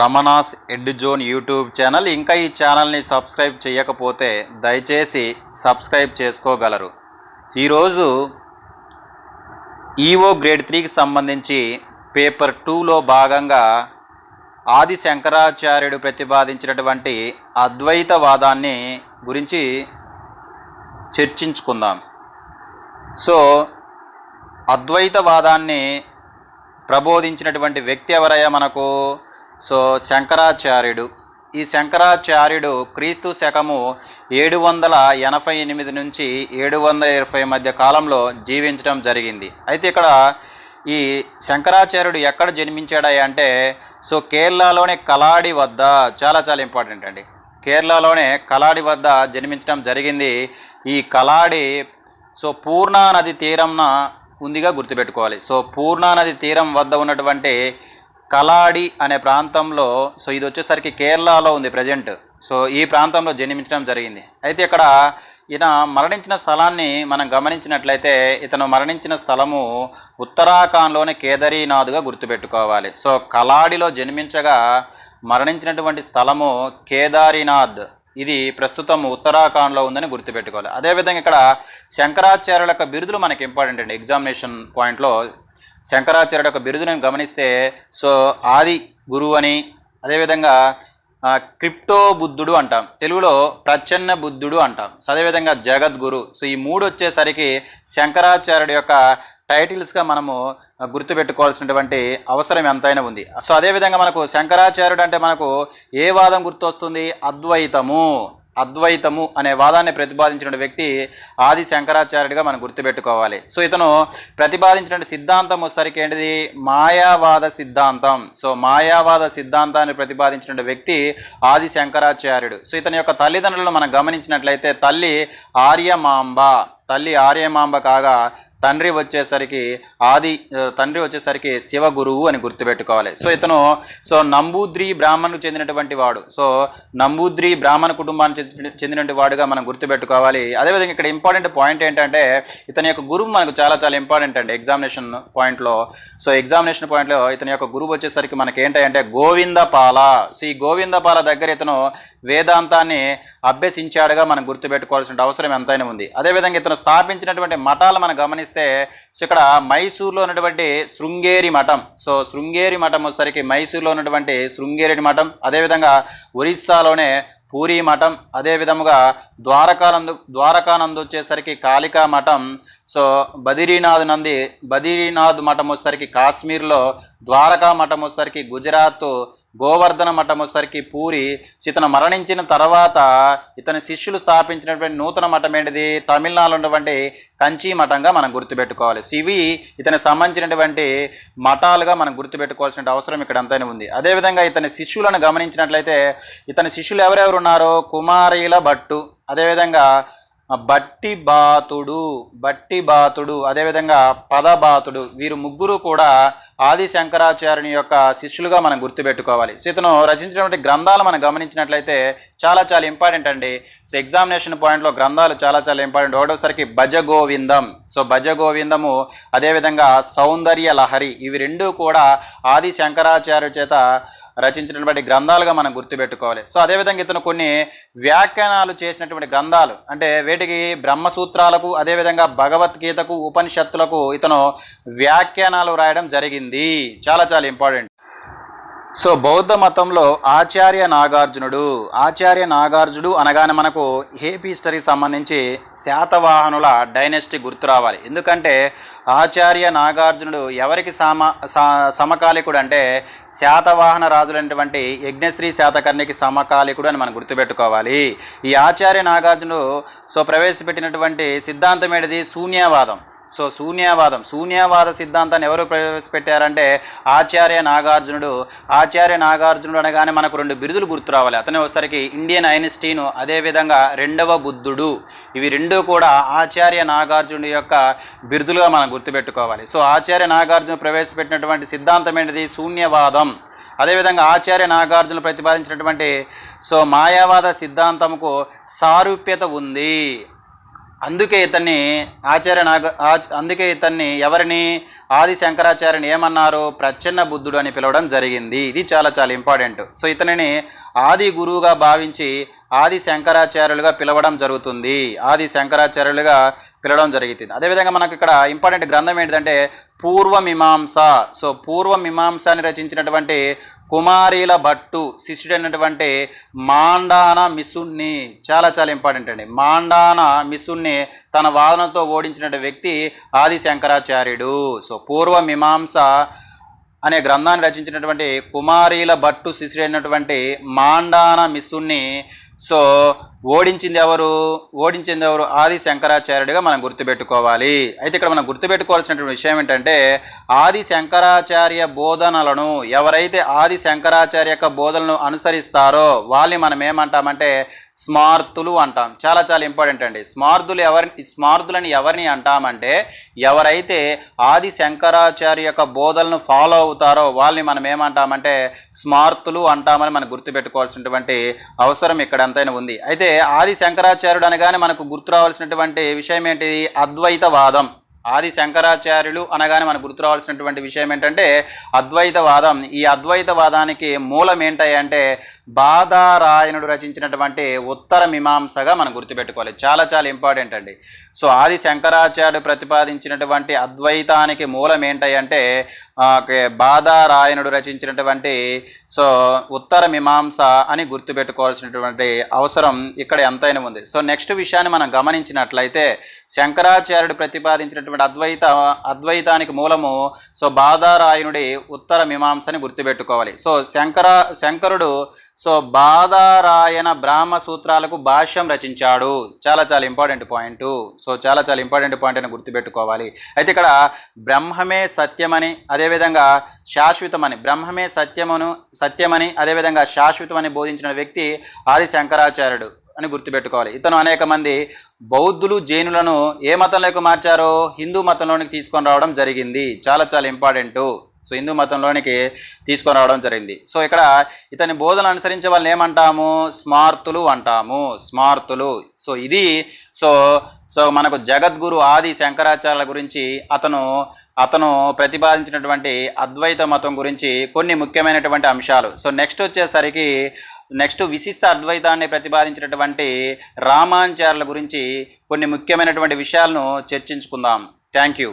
Ramana's ed zone YouTube channel. ఇంకా ఈ ఛానల్ని సబ్స్క్రైబ్ చేయకపోతే దయచేసి సబ్స్క్రైబ్ చేసుకోగలరు. ఈరోజు ఈఓ గ్రేడ్ త్రీకి సంబంధించి పేపర్ టూలో భాగంగా ఆది శంకరాచార్యుడు ప్రతిపాదించినటువంటి అద్వైతవాదాన్ని గురించి చర్చించుకుందాం. సో అద్వైతవాదాన్ని ప్రబోధించినటువంటి వ్యక్తి ఎవరయ్యా మనకు? సో శంకరాచార్యుడు. ఈ శంకరాచార్యుడు క్రీస్తు శకము ఏడు వందల ఎనభై ఎనిమిది నుంచి ఏడు వందల ఇరవై మధ్య కాలంలో జీవించడం జరిగింది. అయితే ఇక్కడ ఈ శంకరాచార్యుడు ఎక్కడ జన్మించాడయ్యా అంటే సో కేరళలోని కలాడి వద్ద చాలా చాలా ఇంపార్టెంట్ అండి. కేరళలోనే కలాడి వద్ద జన్మించడం జరిగింది. ఈ కలాడి సో పూర్ణానది తీరంన ఉందిగా గుర్తుపెట్టుకోవాలి. సో పూర్ణానది తీరం వద్ద ఉన్నటువంటి కలాడి అనే ప్రాంతంలో సో ఇది వచ్చేసరికి కేరళలో ఉంది ప్రజెంట్. సో ఈ ప్రాంతంలో జన్మించడం జరిగింది. అయితే ఇక్కడ ఈయన మరణించిన స్థలాన్ని మనం గమనించినట్లయితే ఇతను మరణించిన స్థలము ఉత్తరాఖండ్లోని కేదారీనాథ్గా గుర్తుపెట్టుకోవాలి. సో కలాడిలో జన్మించగా మరణించినటువంటి స్థలము కేదారీనాథ్. ఇది ప్రస్తుతం ఉత్తరాఖండ్లో ఉందని గుర్తుపెట్టుకోవాలి. అదేవిధంగా ఇక్కడ శంకరాచార్యుల యొక్క బిరుదులు మనకి ఇంపార్టెంట్ అండి. ఎగ్జామినేషన్ పాయింట్లో శంకరాచార్యుడు యొక్క బిరుదును గమనిస్తే సో ఆది గురువు అని అదేవిధంగా క్రిప్టో బుద్ధుడు అంటాం. తెలుగులో ప్రచ్ఛన్న బుద్ధుడు అంటాం. సో అదేవిధంగా జగద్గురు. సో ఈ మూడు వచ్చేసరికి శంకరాచార్యుడి యొక్క టైటిల్స్గా మనము గుర్తుపెట్టుకోవాల్సినటువంటి అవసరం ఎంతైనా ఉంది. సో అదేవిధంగా మనకు శంకరాచార్యుడు అంటే మనకు ఏ వాదం గుర్తొస్తుంది? అద్వైతము. అద్వైతము అనే వాదాన్ని ప్రతిపాదించిన వ్యక్తి ఆది శంకరాచార్యుడిగా మనం గుర్తుపెట్టుకోవాలి. సో ఇతను ప్రతిపాదించిన సిద్ధాంతం వచ్చేసరికి ఏంటిది? మాయావాద సిద్ధాంతం. సో మాయావాద సిద్ధాంతాన్ని ప్రతిపాదించిన వ్యక్తి ఆది శంకరాచార్యుడు. సో ఇతని యొక్క తల్లిదండ్రులను మనం గమనించినట్లయితే తల్లి ఆర్యమాంబ. తల్లి ఆర్యమాంబ కాగా తండ్రి వచ్చేసరికి ఆది తండ్రి వచ్చేసరికి శివ గురువు అని గుర్తుపెట్టుకోవాలి. సో ఇతను సో నంబూద్రి బ్రాహ్మణకు చెందినటువంటి వాడు. సో నంబూద్రి బ్రాహ్మణ కుటుంబానికి చెందినటువంటి వాడుగా మనం గుర్తుపెట్టుకోవాలి. అదేవిధంగా ఇక్కడ ఇంపార్టెంట్ పాయింట్ ఏంటంటే ఇతని యొక్క గురువు మనకు చాలా చాలా ఇంపార్టెంట్ అండి ఎగ్జామినేషన్ పాయింట్లో. సో ఎగ్జామినేషన్ పాయింట్లో ఇతని యొక్క గురువు వచ్చేసరికి మనకి ఏంటంటే గోవిందపాల. సో ఈ గోవిందపాల దగ్గర ఇతను వేదాంతాన్ని అభ్యసించాడుగా మనం గుర్తుపెట్టుకోవాల్సిన అవసరం ఎంతైనా ఉంది. అదేవిధంగా ఇతను స్థాపించినటువంటి మఠాలు మనం గమనిస్తే సో ఇక్కడ మైసూర్లో ఉన్నటువంటి శృంగేరి మఠం. సో శృంగేరి మఠం వచ్చేసరికి మైసూర్లో ఉన్నటువంటి శృంగేరి మఠం అదేవిధంగా ఒరిస్సాలోనే పూరి మఠం అదే విధముగా ద్వారకానందు ద్వారకానందు వచ్చేసరికి కాళికా మఠం సో బదిరీనాథ్ నంది బదిరీనాథ్ మఠం వచ్చేసరికి కాశ్మీర్లో ద్వారకా మఠం వచ్చేసరికి గుజరాత్ గోవర్ధన మఠం వచ్చేసరికి పూరి ఇతను మరణించిన తర్వాత ఇతని శిష్యులు స్థాపించినటువంటి నూతన మఠం ఏంటిది? తమిళనాడులో ఉన్నటువంటి కంచి మఠంగా మనం గుర్తుపెట్టుకోవాలి. శివి ఇవి ఇతని సంబంధించినటువంటి మఠాలుగా మనం గుర్తుపెట్టుకోవాల్సిన అవసరం ఇక్కడ ఎంతైనా ఉంది. అదేవిధంగా ఇతని శిష్యులను గమనించినట్లయితే ఇతని శిష్యులు ఎవరెవరు ఉన్నారో? కుమారీల భట్టు అదేవిధంగా బట్టి బాతుడు బట్టి బాతుడు అదేవిధంగా పదబాతుడు వీరు ముగ్గురు కూడా ఆది శంకరాచార్యుని యొక్క శిష్యులుగా మనం గుర్తుపెట్టుకోవాలి. సో ఇతను రచించినటువంటి గ్రంథాలు మనం గమనించినట్లయితే చాలా చాలా ఇంపార్టెంట్ అండి. సో ఎగ్జామినేషన్ పాయింట్లో గ్రంథాలు చాలా చాలా ఇంపార్టెంట్ ఒకటోసరికి భజగోవిందం. సో భజ గోవిందము అదేవిధంగా సౌందర్య లహరి. ఇవి రెండు కూడా ఆది శంకరాచార్య చేత రచించినటువంటి గ్రంథాలుగా మనం గుర్తుపెట్టుకోవాలి. సో అదేవిధంగా ఇతను కొన్ని వ్యాఖ్యానాలు చేసినటువంటి గ్రంథాలు అంటే వేటికి బ్రహ్మసూత్రాలకు అదేవిధంగా భగవద్గీతకు ఉపనిషత్తులకు ఇతను వ్యాఖ్యానాలు రాయడం జరిగింది. చాలా చాలా ఇంపార్టెంట్. సో బౌద్ధ మతంలో ఆచార్య నాగార్జునుడు ఆచార్య నాగార్జునుడు అనగానే మనకు హేపీ హిస్టరీకి సంబంధించి శాతవాహనుల డైనెస్టీ గుర్తు రావాలి. ఎందుకంటే ఆచార్య నాగార్జునుడు ఎవరికి సమ స- సమకాలికుడు అంటే శాతవాహన రాజులైనటువంటి యజ్ఞశ్రీ శాతకర్ణికి సమకాలికుడు అని మనం గుర్తుపెట్టుకోవాలి. ఈ ఆచార్య నాగార్జునుడు సో ప్రవేశపెట్టినటువంటి సిద్ధాంతం ఏంటిది శూన్యవాదం. సో శూన్యవాదం. శూన్యవాద సిద్ధాంతాన్ని ఎవరు ప్రవేశపెట్టారంటే ఆచార్య నాగార్జునుడు. ఆచార్య నాగార్జునుడు అనగానే మనకు రెండు బిరుదులు గుర్తు రావాలి. అతనే ఒకసారికి ఇండియన్ ఐన్స్టీను అదేవిధంగా రెండవ బుద్ధుడు. ఇవి రెండు కూడా ఆచార్య నాగార్జునుడు యొక్క బిరుదులుగా మనం గుర్తుపెట్టుకోవాలి. సో ఆచార్య నాగార్జున ప్రవేశపెట్టినటువంటి సిద్ధాంతం ఏంటిది? శూన్యవాదం. అదేవిధంగా ఆచార్య నాగార్జున ప్రతిపాదించినటువంటి సో మాయావాద సిద్ధాంతంకు సారూప్యత ఉంది. అందుకే ఇతన్ని ఆచార్య నాగ ఆ- అందుకే ఇతన్ని ఎవరిని? ఆది శంకరాచార్యని ఏమన్నారు? ప్రచ్ఛన్న బుద్ధుడు అని పిలవడం జరిగింది. ఇది చాలా చాలా ఇంపార్టెంట్. సో ఇతనిని ఆది గురువుగా భావించి ఆది శంకరాచార్యులుగా పిలవడం జరుగుతుంది. ఆది శంకరాచార్యులుగా పిలవడం జరుగుతుంది అదేవిధంగా మనకు ఇక్కడ ఇంపార్టెంట్ గ్రంథం ఏంటంటే పూర్వమీమాంస. సో పూర్వమీమాంసాన్ని రచించినటువంటి కుమారీల భట్టు శిష్యుడైనటువంటి మాండాన మిసున్ని. చాలా చాలా ఇంపార్టెంట్ అండి. మాండాన మిసున్ని తన వాదనతో ఓడించిన వ్యక్తి ఆది శంకరాచార్యుడు సో పూర్వమీమాంస అనే గ్రంథాన్ని రచించినటువంటి కుమారీల భట్టు శిష్యుడైనటువంటి మాండాన మిస్సుని సో ఓడించింది ఎవరు? ఓడించింది ఎవరు? ఆది శంకరాచార్యుడిగా మనం గుర్తుపెట్టుకోవాలి. అయితే ఇక్కడ మనం గుర్తుపెట్టుకోవాల్సినటువంటి విషయం ఏంటంటే ఆది శంకరాచార్య బోధనలను ఎవరైతే ఆది శంకరాచార్య యొక్క బోధనలను అనుసరిస్తారో వాళ్ళని మనం ఏమంటామంటే స్మార్తులు అంటాం. చాలా చాలా ఇంపార్టెంట్ అండి. స్మార్థులు ఎవరిని స్మార్థులని ఎవరిని అంటామంటే ఎవరైతే ఆది శంకరాచార్య యొక్క బోధలను ఫాలో అవుతారో వాళ్ళని మనం ఏమంటామంటే స్మార్తులు అంటామని మనం గుర్తుపెట్టుకోవాల్సినటువంటి అవసరం ఇక్కడ ఎంతైనా ఉంది. అయితే ఆది శంకరాచార్యుడు అనగానే మనకు గుర్తు రావాల్సినటువంటి విషయం ఏంటిది అద్వైతవాదం. ఆది శంకరాచార్యులు అనగానే మనకు గుర్తు రావాల్సినటువంటి విషయం ఏంటంటే అద్వైతవాదం. ఈ అద్వైతవాదానికి మూలం ఏంటంటే బాధారాయణుడు రచించినటువంటి ఉత్తర మీమాంసగా మనం గుర్తుపెట్టుకోవాలి. చాలా చాలా ఇంపార్టెంట్ అండి. సో ఆది శంకరాచార్యుడు ప్రతిపాదించినటువంటి అద్వైతానికి మూలం ఏంటంటే ఆ, బాధారాయణుడు రచించినటువంటి సో ఉత్తర మీమాంస అని గుర్తుపెట్టుకోవాల్సినటువంటి అవసరం ఇక్కడ ఎంతైనా ఉంది. సో నెక్స్ట్ విషయాన్ని మనం గమనించినట్లయితే శంకరాచార్యుడు ప్రతిపాదించినటువంటి అద్వైత అద్వైతానికి మూలము సో బాధారాయణుడి ఉత్తర మీమాంసని గుర్తుపెట్టుకోవాలి. సో శంకర శంకరుడు సో బాధారాయణ బ్రాహ్మ సూత్రాలకు భాష్యం రచించాడు. చాలా చాలా ఇంపార్టెంట్ పాయింట్. సో చాలా చాలా ఇంపార్టెంట్ పాయింట్ అని గుర్తుపెట్టుకోవాలి. అయితే ఇక్కడ బ్రహ్మమే సత్యమని అదేవిధంగా శాశ్వతమని బ్రహ్మమే సత్యమను సత్యమని అదేవిధంగా శాశ్వతమని బోధించిన వ్యక్తి ఆది శంకరాచార్యుడు అని గుర్తుపెట్టుకోవాలి. ఇతను అనేక మంది బౌద్ధులు జైనులను ఏ మతంలోకి మార్చారో హిందూ మతంలోనికి తీసుకొని రావడం జరిగింది. చాలా చాలా ఇంపార్టెంట్. సో హిందూ మతంలోనికి తీసుకొని రావడం జరిగింది. సో ఇక్కడ ఇతని బోధన అనుసరించే వాళ్ళని ఏమంటాము? స్మార్తులు అంటాము. స్మార్తులు. సో ఇది సో సో మనకు జగద్గురు ఆది శంకరాచార్యుల గురించి అతను అతను ప్రతిపాదించినటువంటి అద్వైత మతం గురించి కొన్ని ముఖ్యమైనటువంటి అంశాలు. సో నెక్స్ట్ వచ్చేసరికి నెక్స్ట్ విశిష్ట అద్వైతాన్ని ప్రతిపాదించినటువంటి రామాంచార్యుల గురించి కొన్ని ముఖ్యమైనటువంటి విషయాలను చర్చించుకుందాం. Thank you.